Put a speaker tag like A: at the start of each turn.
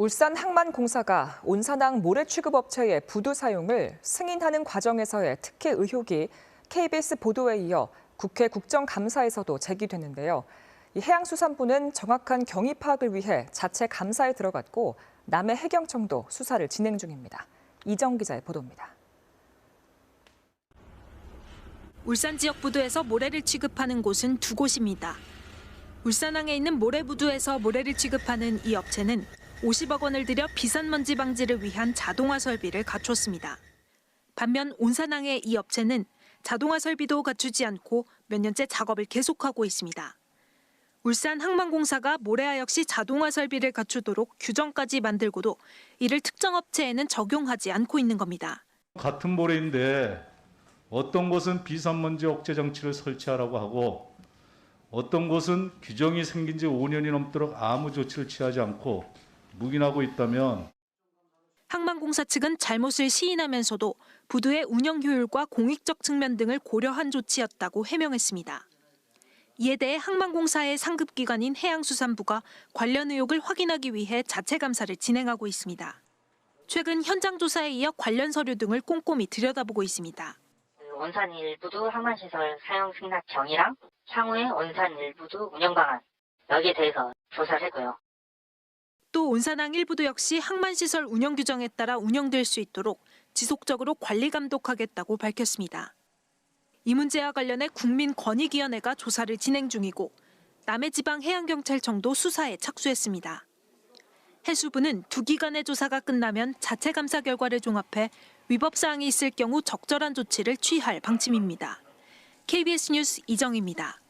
A: 울산 항만공사가 온산항 모래 취급업체의 부두 사용을 승인하는 과정에서의 특혜 의혹이 KBS 보도에 이어 국회 국정감사에서도 제기됐는데요. 이 해양수산부는 정확한 경위 파악을 위해 자체 감사에 들어갔고 남해 해경청도 수사를 진행 중입니다. 이정 기자의 보도입니다.
B: 울산 지역 부두에서 모래를 취급하는 곳은 두 곳입니다. 울산항에 있는 모래부두에서 모래를 취급하는 이 업체는 50억 원을 들여 비산 먼지 방지를 위한 자동화 설비를 갖췄습니다. 반면 온산항의 이 업체는 자동화 설비도 갖추지 않고 몇 년째 작업을 계속하고 있습니다. 울산 항만공사가 모래와 역시 자동화 설비를 갖추도록 규정까지 만들고도 이를 특정 업체에는 적용하지 않고 있는 겁니다.
C: 같은 모래인데 어떤 곳은 비산먼지 억제 장치를 설치하라고 하고 어떤 곳은 규정이 생긴 지 5년이 넘도록 아무 조치를 취하지 않고 묵인하고 있다면
B: 항만공사 측은 잘못을 시인하면서도 부두의 운영 효율과 공익적 측면 등을 고려한 조치였다고 해명했습니다. 이에 대해 항만공사의 상급기관인 해양수산부가 관련 의혹을 확인하기 위해 자체 감사를 진행하고 있습니다. 최근 현장 조사에 이어 관련 서류 등을 꼼꼼히 들여다보고 있습니다.
D: 그 온산 일부도 항만시설 사용 승낙 정의랑 향후에 온산 일부도 운영 방안 여기에 대해서 조사를 했고요.
B: 또 온산항 일부도 역시 항만시설 운영 규정에 따라 운영될 수 있도록 지속적으로 관리 감독하겠다고 밝혔습니다. 이 문제와 관련해 국민권익위원회가 조사를 진행 중이고 남해지방해양경찰청도 수사에 착수했습니다. 해수부는 두 기관의 조사가 끝나면 자체 감사 결과를 종합해 위법 사항이 있을 경우 적절한 조치를 취할 방침입니다. KBS 뉴스 이정입니다.